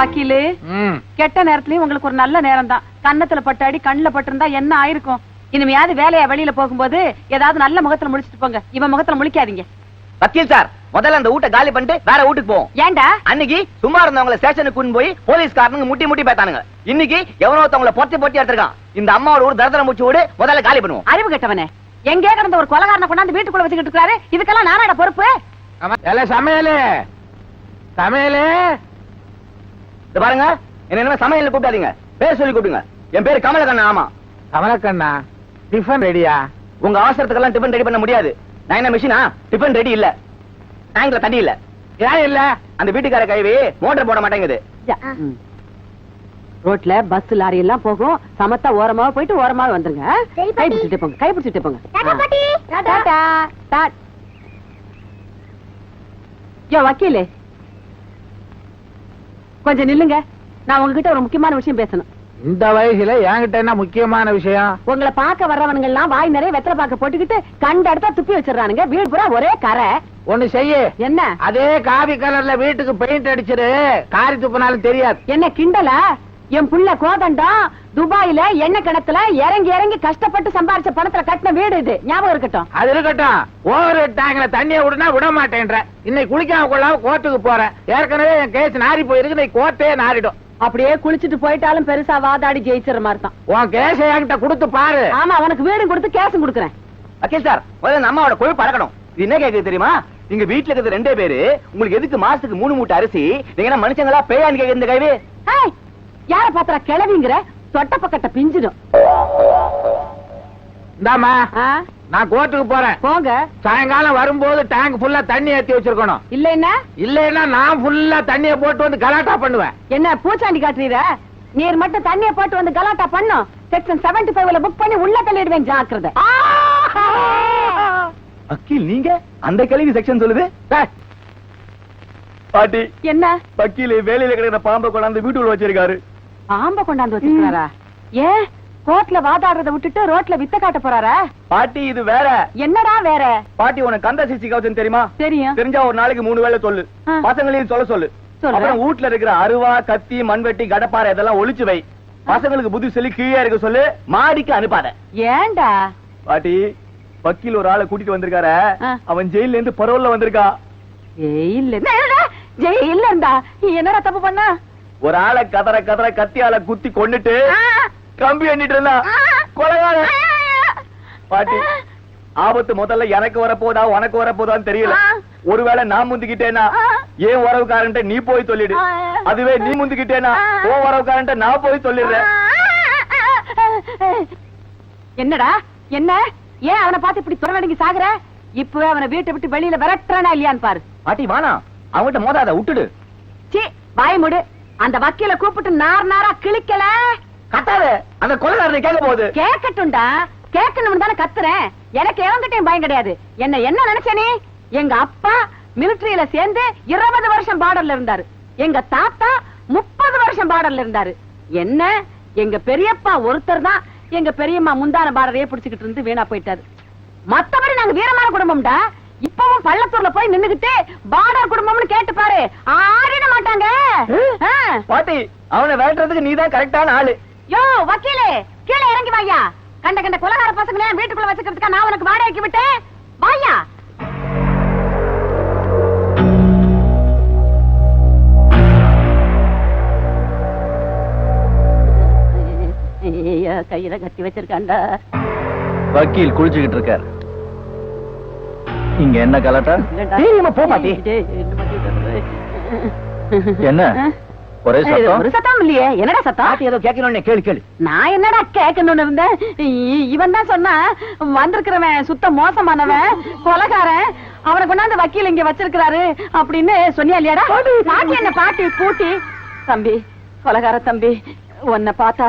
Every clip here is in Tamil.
வக்கீலு. கெட்ட நேரத்துலயும் உங்களுக்கு ஒரு நல்ல நேரம் தான் கன்னத்துல பட்டு அடி கண்ணுல பட்டிருந்தா என்ன ஆயிருக்கும்? இனிமையாவது வேலையா வெளியில போகும்போது ஏதாவது நல்ல முகத்துல முடிச்சிட்டு போங்க. இவன் முகத்துல முழிக்காதீங்க. வக்கீல் சார் முதல்ல அந்த வீட்டை காலி பண்ணிட்டு வேற வீட்டுக்கு போவோம். ஏன்டா? அன்னைக்கு சும்மா இருந்தவங்கள ஸ்டேஷனுக்கு கொண்டு போய் போலீஸ்காரனுங்க முட்டி முட்டி பேத்தானுங்க. இன்னைக்கு எவனோ ஒருத்தவங்கள பொத்தி பொத்தி எடுத்திருக்கான். இந்த அம்மாவோட ஊர் தரதர மூச்சு வீடு முதல்ல காலி பண்ணுவோம். அறிவு கெட்டவனே. எங்கே கிடந்த ஒரு கொலகாரனை கொண்டாந்து வீட்டுக்குள்ள வச்சுக்கிட்டு இருக்காரு இதுக்கெல்லாம் நானாட பொறுப்பு? சமையலு. சமையலு. பாருங்க. என்ன என்ன சமையல் கூப்பிடாதீங்க. பேர் சொல்லி கூப்பிடுங்க. என் பேரு கமலக்கண்ணன் ஆமா. கமலக்கண்ணா டிஃபன் ரெடியா உங்க அவசரத்துக்கெல்லாம் டிபன் ரெடி பண்ண முடியாது. நான் என்ன மிஷினா டிபன் ரெடி இல்ல. டேங்க்ல தண்ணி இல்ல. ஏன் இல்ல? அந்த வீட்டுக்கார கழுவி மோட்டர் போட மாட்டேங்குது. ரோட்ல பஸ் லாரி எல்லாம் போகும். சமத்தா ஓரமா போயிட்டு ஓரமா வந்துருங்க. கை. பிடிச்சிட்டு போங்க கை பிடிச்சிட்டு போங்க. டாடா, பாட்டி. டாடா. டாடா. டா- யோ வக்கீலு. கொஞ்சம் நில்லுங்க. நான் உங்ககிட்ட ஒரு முக்கியமான விஷயம் பேசணும். இந்த வயசுல என்கிட்ட என்ன முக்கியமான விஷயம்? உங்களை பார்க்க வர்றவனுங்க எல்லாம் வாய் நிறைய வெத்தலை பாக்க போட்டுக்கிட்டு கண்ட இடத்த துப்பி வச்சிடறானுங்க. வீடு பூரா ஒரே கரை. ஒண்ணு செய்யு. என்ன? அதே காவி கலர்ல வீட்டுக்கு பெயிண்ட் அடிச்சிரு. காரி துப்புனாலும் தெரியாது. என்ன கிண்டலா? என் புள்ள கோதண்டம் துபாயில எண்ணெய் கிணத்துல இறங்கி இறங்கி கஷ்டப்பட்டு சம்பாரிச்ச பணத்துல கட்டின வீடு இது. ஞாபகம் இருக்கட்டும். அது இருக்கட்டும். ஓவர் டேங்க்ல தண்ணிய விடுனா விட மாட்டேன்ற. இன்னைக்கு குளிக்காம கொள்ளாம கோர்ட்டுக்கு போறேன் ஏற்கனவே என் கேஸ் நாரி போயிருக்கு இன்னைக்கு கோர்ட்டே நாரிடும் அப்படியே குளிச்சிட்டு போயிட்டாலும் பெருசா வாதாடி ஜெயிச்சிட மாதிரி தான். உன் கேஸ் என்கிட்ட கொடுத்து பாரு. ஆமா அவனுக்கு வீடும் கொடுத்து கேஸும் கொடுக்குறேன். வக்கீல் சார் முதல்ல இந்த அம்மாவோட கொழுப்பு பறக்கணும் இது என்ன கேக்குது தெரியுமா? நீங்க வீட்டுல இருக்கிறது ரெண்டே பேரு உங்களுக்கு எதுக்கு மாசத்துக்கு மூணு மூட்டை அரிசி நீங்க என்ன மனுஷங்களா பேயான்னு கேக்குது இந்த கைவி? யார பாத்திர கிளவிங்கிற தொட்ட பக்கட்ட பிஞ்சிடும். இந்தாமா நான் கோர்ட்டுக்கு போறேன். போங்க. சாயங்காலம் வரும்போது டேங்க் ஃபுல்லா தண்ணி ஏத்தி வச்சிருக்கணும். இல்லைன்னா இல்லைன்னா நான் ஃபுல்லா தண்ணிய போட்டு வந்து கலாட்டா பண்ணுவேன். என்ன பூச்சாண்டி காட்டுறீர? நீர் மட்டும் தண்ணிய போட்டு வந்து கலாட்டா பண்ணும்? செக்ஷன் செவன்டி ஃபைவ்ல புக் பண்ணி உள்ள தள்ளிடுவேன் ஜாக்கிரதை. வக்கீல் நீங்க? அந்த கேள்வி செக்ஷன் சொல்லுது? பாட்டி என்ன? வக்கீல் வேலையில கிடக்கிற பாம்பை கொண்டாந்து வீட்டுக்குள்ள வச்சிருக்காரு. பாம்ப கொண்டாந்து வச்சிருக்காரா ஏன் கோர்ட்ல வாதாடுறத விட்டுட்டு ரோட்ல வித்த காட்ட போறாரா? பாட்டி இது வேற. என்னடா வேற? பாட்டி உனக்கு கந்த சிசி கவசம் தெரியுமா? தெரியும். தெரிஞ்சா ஒரு நாளைக்கு மூணு வேளை சொல்லு. பசங்களையும் சொல்ல சொல்லு. அப்புறம் வீட்ல இருக்கிற அருவா கத்தி மண்வெட்டி கடப்பாறை இதெல்லாம் ஒளிச்சு வை. பசங்களுக்கு புத்தி சொல்லி கீழே இருக்க சொல்லு. மாடிக்கு அனுப்பாத. ஏன்டா? பாட்டி வக்கீல் ஒரு ஆளை கூட்டிட்டு வந்திருக்காரு. அவன் ஜெயில இருந்து பரோல்ல வந்திருக்கா. ஜெயில்ல என்னடா? ஜெயில்ல இருந்தா நீ என்னடா தப்பு பண்ண? ஒரு ஆளை கதற கதற கத்தியால குத்தி கொன்னுட்டு கம்பி எண்ணிட்டு இருந்தா பாட்டி ஆபத்து முதல்ல எனக்கு வரப்போதா உனக்கு வரப்போதான்னு தெரியல. ஒருவேளை நான் முந்திக்கிட்டேனா. ஏன் உறவுக்காரன்ட்ட நீ போய் சொல்லிடு. அதுவே நீ முந்திக்கிட்டேனா. ஓ உறவுக்காரன்ட்ட நான் போய் சொல்லிடுறேன். என்னடா? என்ன? ஏன் அவனை பார்த்து இப்படி துறநடுங்கி சாகுற? இப்பவே அவனை வீட்டை விட்டு வெளியில விரட்டுறானா இல்லையான்னு பாரு. பாட்டி வானா அவன்கிட்ட மோதாத விட்டுடு. சீ வாய் மூடு. அந்த வக்கீல கூப்பிட்டு நார் நாரா கிழிக்கல? கத்தாத அந்த கொலைகாரனை கேட்க போகுது கேட்கட்டும்டா. கேட்கணும் தானே கத்துறேன். எனக்கு எவங்கிட்டையும் பயம் கிடையாது. என்ன என்ன நினைச்ச நீ? எங்க அப்பா மிலிட்டரியில சேர்ந்து இருபது வருஷம் பார்டர்ல இருந்தாரு. எங்க தாத்தா முப்பது வருஷம் பார்டர்ல இருந்தாரு. என்ன? எங்க பெரியப்பா ஒருத்தர் தான் எங்க பெரியம்மா முந்தான பார்டரையே பிடிச்சுக்கிட்டு இருந்து வீணா போயிட்டாரு. மத்தபடி நாங்க வீரமான குடும்பம்டா. இப்பவும் பள்ளத்தூர்ல போய் நின்னுகிட்டு பார்டர் குடும்பம்னு கேட்டு பாரு. ஆடிட மாட்டாங்க. பாட்டி அவனை விரட்டுறதுக்கு நீதான் கரெக்டான ஆளு. யோ வக்கீலே கீழே இறங்கி வாயா. கண்ட கண்ட கொலகார பசங்களே வீட்டுக்குள்ள வச்சுக்கிறதுக்கா நான் உனக்கு வாடகைக்கு விட்டேன். வாயா. கையில கத்தி வச்சிருக்காண்டா வக்கீல் குளிச்சுக்கிட்டு இருக்காரு. இங்க என்ன கலட்டா? தெரியுமா போ பாட்டி. என்ன ஒரே ஒரு சத்தம் இல்லையே. என்னடா சத்தம்? ஏதோ கேட்கணும்னு கேளு கேளு. நான் என்னடா கேட்கணும்னு இருந்தேன்? இவன் தான் சொன்னா வந்திருக்கிறவன் சுத்த மோசமானவன் கொலகாரன் அவனை கொண்டாந்து வக்கீல் இங்க வச்சிருக்கிறாரு அப்படின்னு சொன்னியா இல்லையாடா? பாட்டி. என்ன பாட்டி பூட்டி? தம்பி கொலகார தம்பி உன்னை பார்த்தா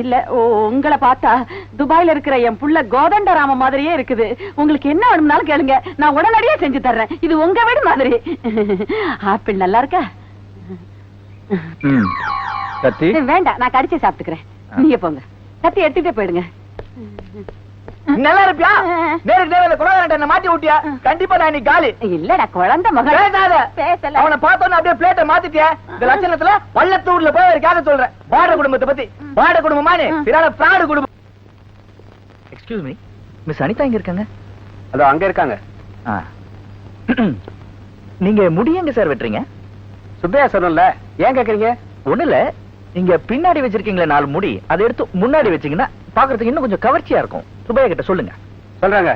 இல்ல உங்களை பார்த்தா துபாயில இருக்கிற என் புள்ள கோதண்டராம மாதிரியே இருக்குது. உங்களுக்கு என்ன வேணும்னாலும் கேளுங்க. நான் உடனடியே செஞ்சு தர்றேன். இது உங்க வீடு மாதிரி. ஆப்பிள் நல்லா இருக்கா? கத்தி வேண்டாம். நான் கடிச்சு சாப்பிட்டுக்கிறேன். நீங்க போங்க. கத்தி எடுத்துட்டே போயிடுங்க. நல்லா இருப்பியா? நேருக்கு இந்த குலகாரன் என்ன மாட்டி விட்டியா? கண்டிப்பா நான் இன்னைக்கு காலி. இல்லடா குழந்தை மகள். பேசாத. பேசல. அவனை பார்த்தோன்னு அப்படியே பிளேட்டை மாத்திட்டியா. இந்த லட்சணத்துல போய் ஒரு கேட்க சொல்றேன். பாட குடும்பத்தை பத்தி. பாட குடும்பமானே. பிறால பிராடு குடும்பம். எக்ஸ்கியூஸ் மீ மிஸ் அனிதா எங்க இருக்காங்க? அதோ அங்க இருக்காங்க. ஆ. நீங்க முடி எங்க சார் வெட்டுறீங்க? சுப்பையா சொன்னல ஏன் கேக்குறீங்க? ஒண்ணு இல்ல. நீங்க பின்னாடி வச்சிருக்கீங்களே நாலு முடி. அதை எடுத்து முன்னாடி வச்சீங்கன்னா பாக்குறதுக்கு இன்னும் கொஞ்சம் கவர்ச்சியா இருக்கும். சுப்பையா கிட்ட சொல்லுங்க. சொல்றாங்க.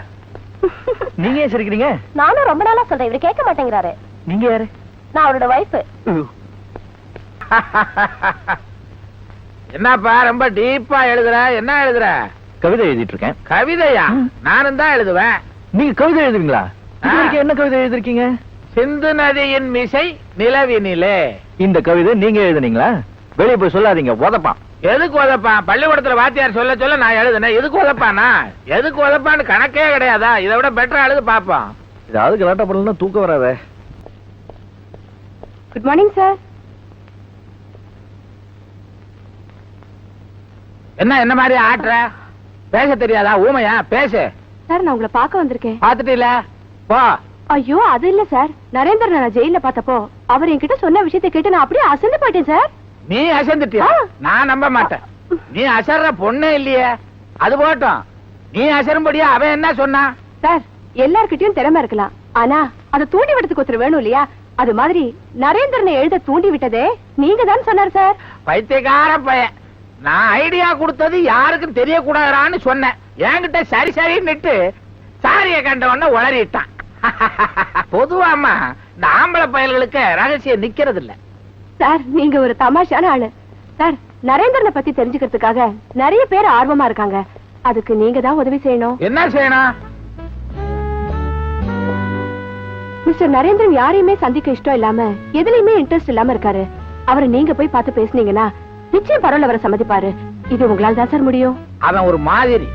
நீங்க ஏன் சிரிக்கிறீங்க நானும் ரொம்ப நாளா சொல்றேன். இவரு கேட்க மாட்டேங்கிறாரு. நீங்க யாரு? நான் அவரோட வைஃப் என்னப்பா ரொம்ப டீப்பா எழுதுற? என்ன எழுதுற? கவிதை எழுதிட்டு இருக்கேன் கவிதையா. நானும் தான் எழுதுவேன். நீங்க கவிதை எழுதுவீங்களா என்ன கவிதை எழுதிருக்கீங்க? சிந்து நதியின் மிசை நிலவினிலே. இந்த கவிதை நீங்க எழுதுனீங்களா? வெளிய போய் சொல்லாதீங்க உதப்பான். எதுக்கு உதப்பான்? பள்ளிக்கூடத்துல வாத்தியார் சொல்ல சொல்ல நான் எழுதுனேன். எதுக்கு உதப்பானா? எதுக்கு உதப்பான்னு கணக்கே கிடையாதா? இதை விட பெட்டரா எழுது பாப்போம். ஏதாவது கலாட்டா பண்ணலாம் தூக்கம் வராதே. குட் மார்னிங் சார் என்ன என்ன மாதிரி ஆட்டுற? பேச தெரியாதா? ஊமையா? பேசு. சார் நான் உங்களை பார்க்க வந்திருக்கேன். பாத்துட்டு இல்ல போ. ஐயோ அது இல்ல சார். நரேந்திரன் நான் ஜெயில பார்த்தப்போ அவர் என்கிட்ட சொன்ன விஷயத்தை கேட்டு நான் அப்படியே அசந்து போயிட்டேன் சார். நீ அசந்துட்டியா. நான் நம்ப மாட்டேன். நீ அசர்ற பொண்ணே இல்லையே. அது போட்டும் நீ அசரும்படியா அவன் என்ன சொன்னா? சார் எல்லார்கிட்டயும் திறமை இருக்கலாம். ஆனா அதை தூண்டி விடுறதுக்கு ஒருத்தர் வேணும் இல்லையா? அது மாதிரி நரேந்திரனை எழுத தூண்டி விட்டதே நீங்க தான் சொன்னார் சார். பைத்தியக்கார பையன். நான் ஐடியா கொடுத்தது யாருக்கும் தெரியக்கூடாதான்னு சொன்னேன். என்கிட்ட சரி சரின்னுட்டு சாரிய கண்ட உடனே உளறிட்டான். பொதுவாமா இந்த ஆம்பளை பயல்களுக்கு ரகசியம் நிக்கிறது இல்ல சார் நீங்க ஒரு தமாஷான ஆளு. சார் நரேந்திரனை பத்தி தெரிஞ்சுக்கிறதுக்காக நிறைய பேர் ஆர்வமா இருக்காங்க. அதுக்கு நீங்க தான் உதவி செய்யணும். என்ன செய்யணும்? மிஸ்டர் நரேந்திரன் யாரையுமே சந்திக்க இஷ்டம் இல்லாம எதுலயுமே இன்ட்ரெஸ்ட் இல்லாம இருக்காரு. அவரை நீங்க போய் பார்த்து பேசுனீங்கன்னா நிச்சயம் பரவாயில்ல அவரை சம்மதிப்பாரு. இது உங்களால தான் சார் முடியும். அவன் ஒரு மாதிரி.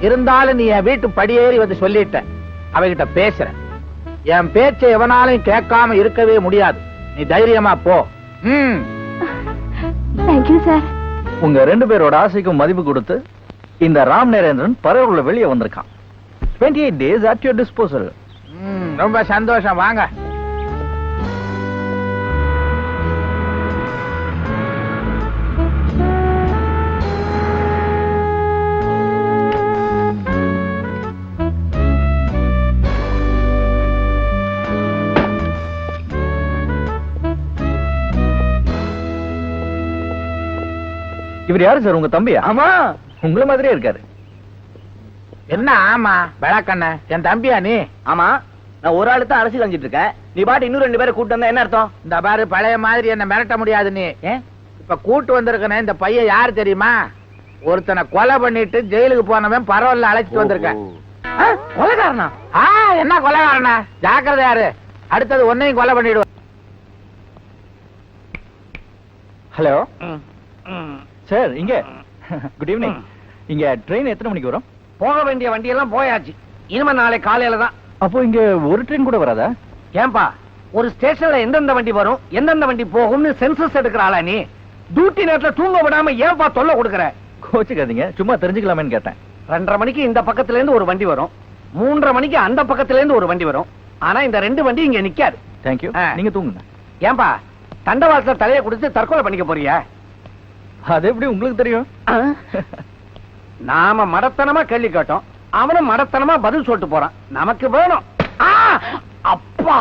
இருந்தாலும் நீ என் வீட்டு படியேறி வந்து சொல்லிட்ட. அவகிட்ட பேசுற. என் பேச்சை எவனாலும் கேட்காம இருக்கவே முடியாது. நீ தைரியமா போ. ம். தேங்க்யூ சார் உங்க ரெண்டு பேரோட ஆசைக்கும் மதிப்பு கொடுத்து இந்த ராம் நரேந்திரன் பரவல வெளியே வந்திருக்கான். 28 eight days at your disposal ம், ரொம்ப சந்தோஷம். வாங்க. இவர் யாரு சார்? உங்க தம்பியா? ஆமா. உங்கள மாதிரியே இருக்காரு. என்ன? ஆமா. விளக்கண்ண என் தம்பியா நீ? ஆமா. நான் ஒரு ஆளு தான் அரசியல் செஞ்சுட்டு இருக்கேன். நீ பாட்டு இன்னும் ரெண்டு பேரை கூட்டு வந்தா என்ன அர்த்தம்? இந்த பாரு பழைய மாதிரி என்ன மிரட்ட முடியாது நீ. இப்ப கூட்டு வந்திருக்கனே இந்த பையன் யாரு தெரியுமா? ஒருத்தனை கொலை பண்ணிட்டு ஜெயிலுக்கு போனவன் பரவாயில்ல அழைச்சிட்டு வந்திருக்கேன். கொலைகாரனா? ஆ என்ன கொலைகாரனா? ஜாக்கிரதை யாரு? அடுத்தது ஒன்னையும் கொலை பண்ணிடுவோம் ஹலோ. சார் இங்க. குட் ஈவினிங் இங்க ட்ரெயின் எத்தனை மணிக்கு வரும்? போக வேண்டிய வண்டி எல்லாம் போயாச்சு. இனிமே நாளை காலையில தான். அப்போ இங்க ஒரு ட்ரெயின் கூட வராதா? ஏன்பா ஒரு ஸ்டேஷன்ல எந்தெந்த வண்டி வரும் எந்தெந்த வண்டி போகும்னு சென்சஸ் எடுக்கிற ஆளா நீ? டியூட்டி நேரத்துல தூங்க விடாம ஏன்பா தொல்லை கொடுக்கற? கோச்சுக்காதீங்க சும்மா தெரிஞ்சுக்கலாமேன்னு கேட்டேன். ரெண்டரை மணிக்கு இந்த பக்கத்துல இருந்து ஒரு வண்டி வரும். மூன்றரை மணிக்கு அந்த பக்கத்துல இருந்து ஒரு வண்டி வரும். ஆனா இந்த ரெண்டு வண்டி இங்க நிக்காது. தேங்க்யூ. நீங்க தூங்குங்க. ஏன்பா தண்டவாளத்துல தலையை கொடுத்து தற்கொலை பண்ணிக்க போறியா? அது எப்படி உங்களுக்கு தெரியும்? நாம மடத்தனமா கேள்வி கேட்டோம். அவனும் மடத்தனமா பதில் சொல்லிட்டு போறான். நமக்கு வேணும்! அப்பா!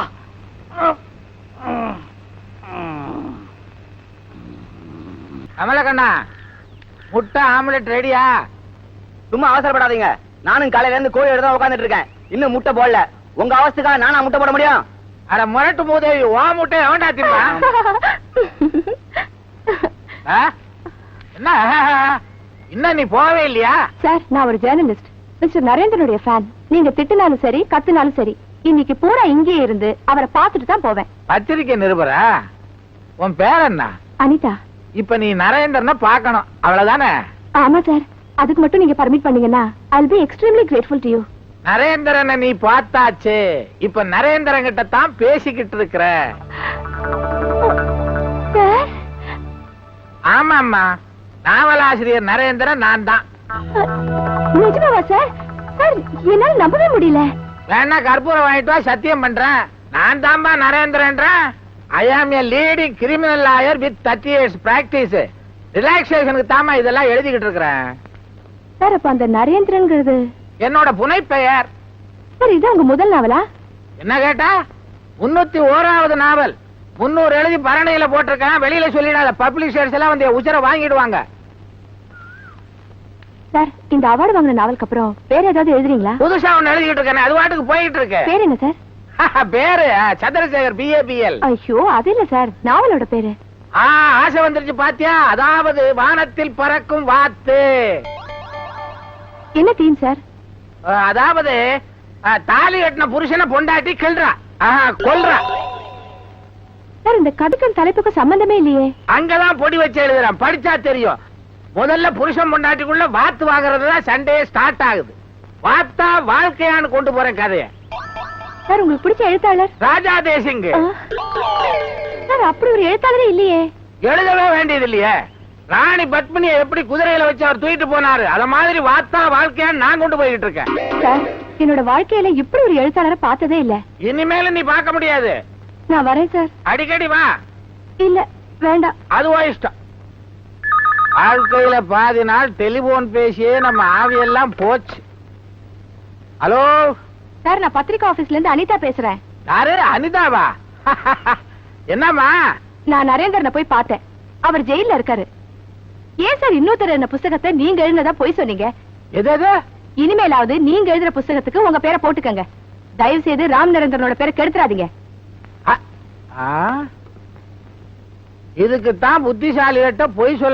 கமலக்கண்ணா முட்டை ஆம்லெட் ரெடியா? சும்மா அவசரப்படாதீங்க. நானும் காலையில இருந்து கோழி எடுத்து உட்காந்துட்டு இருக்கேன். இன்னும் முட்டை போடல. உங்க அவஸ்துக்காக நானா முட்டை போட முடியும்? அட முரட்டு மூதேவி ஓ முட்டை எவன்டா ஆ? என்ன? இன்னும் நீ போவே இல்லையா? சார் நான் ஒரு ஜேர்னலிஸ்ட் மிஸ்டர் நரேந்திரனுடைய ஃபேன் நீங்க திட்டுனாலும் சரி கத்துனாலும் சரி இன்னைக்கு பூரா இங்கேயே இருந்து அவரை பார்த்துட்டு தான் போவேன். பத்திரிக்கை நிருபரா? உன் பேர் என்ன? அனிதா. இப்ப நீ நரேந்திரனை பார்க்கணும். அவ்வளவுதானே? ஆமா சார் அதுக்கு மட்டும் நீங்க பர்மிட் பண்ணீங்கன்னா I'll be extremely grateful to you நரேந்திரனை நீ பார்த்தாச்சு. இப்ப நரேந்திரன் கிட்ட தான் பேசிக்கிட்டு இருக்கிற. சார் ஆமாம்மா. நாவலாசிரியர் நரேந்திரன் நான் தான். நிஜமாவா சார் சார் என்னால நம்பவே முடியல. வேணா கற்பூரம் வாங்கிட்டு வா சத்தியம் பண்றேன். நான் தான்பா நரேந்திரன்றேன். I am a leading criminal lawyer with thirty years practice ரிலாக்ஸேஷனுக்கு தாமா இதெல்லாம் எழுதிக்கிட்டு இருக்கிறேன். சார் அப்ப அந்த நரேந்திரன்ங்கிறது என்னோட புனைப்பெயர். சார் இது உங்க முதல் நாவலா? என்ன கேட்டா? முன்னூத்தி ஓராவது நாவல். முன்னூறு எழுதி பரணையில போட்டிருக்கேன். வெளியில சொல்லிடாத. பப்ளிஷர்ஸ் எல்லாம் வந்து உச்சர வாங்கிடுவாங்க. சார் இந்த அவார்டு வாங்கின நாவலுக்கு அப்புறம் வேற ஏதாவது எழுதுறீங்களா? புதுசா ஒண்ணு எழுதிக்கிட்டு இருக்கேன். அது வாட்டுக்கு போயிட்டு இருக்கு பேர் என்ன சார் பேரு சந்திரசேகர் பிஏபிஎல் ஐயோ அது இல்ல சார் நாவலோட பேரு. ஆசை வந்துருச்சு பாத்தியா? அதாவது வானத்தில் பறக்கும் வாத்து. என்ன தீம் சார் அதாவது தாலி கட்டின புருஷனை பொண்டாட்டி கிள்றா. கொல்றா. சார் இந்த கதைக்கும் தலைப்புக்கும் சம்பந்தமே இல்லையே. அங்கதான் பொடி வச்சு எழுதுறான். படிச்சா தெரியும். முதல்ல புருஷன் பொண்டாட்டிக்குள்ள வாத்து வாங்குறது தான் சண்டே ஸ்டார்ட் ஆகுது. வாத்தா வாழ்க்கையான்னு கொண்டு போறேன் கதைய. சார் உங்களுக்கு பிடிச்ச எழுத்தாளர்? ராஜா தேசிங். சார் அப்படி ஒரு எழுத்தாளரே இல்லையே. எழுதவே வேண்டியது இல்லையே. ராணி பத்மினியை எப்படி குதிரையில வச்சு அவர் தூக்கிட்டு போனாரு? அத மாதிரி வாத்தா வாழ்க்கையான்னு நான் கொண்டு போய்கிட்டு இருக்கேன். சார் என்னோட வாழ்க்கையில இப்படி ஒரு எழுத்தாளரை பார்த்ததே இல்ல. இனிமேல நீ பார்க்க முடியாது. நான் வரேன் சார். அடிக்கடி வா. இல்ல வேண்டாம். அதுவா இஷ்டம். வாழ்க்கையில பாதி நாள் டெலிபோன் பேசியே நம்ம ஆவியெல்லாம் போச்சு. ஹலோ? சார் நான் பத்திரிக்கை ஆபீஸ்ல இருந்து அனிதா பேசுறேன். யாரு? அனிதாவா? என்னம்மா? நான் நரேந்திரனை போய் பார்த்தேன். அவர் ஜெயில்ல இருக்காரு. ஏன் சார் இன்னொருத்தர் என்ன புஸ்தகத்தை நீங்க எழுதினதா போய் சொன்னீங்க? எது எது? இனிமேலாவது நீங்க எழுதுற புஸ்தகத்துக்கு உங்க பேரை போட்டுக்கங்க. தயவு செய்து ராம் நரேந்திரனோட பேரை கெடுத்துறாதீங்க? இதுக்குத்தான் புத்திசாலிகிட்ட பொய் சொல்ல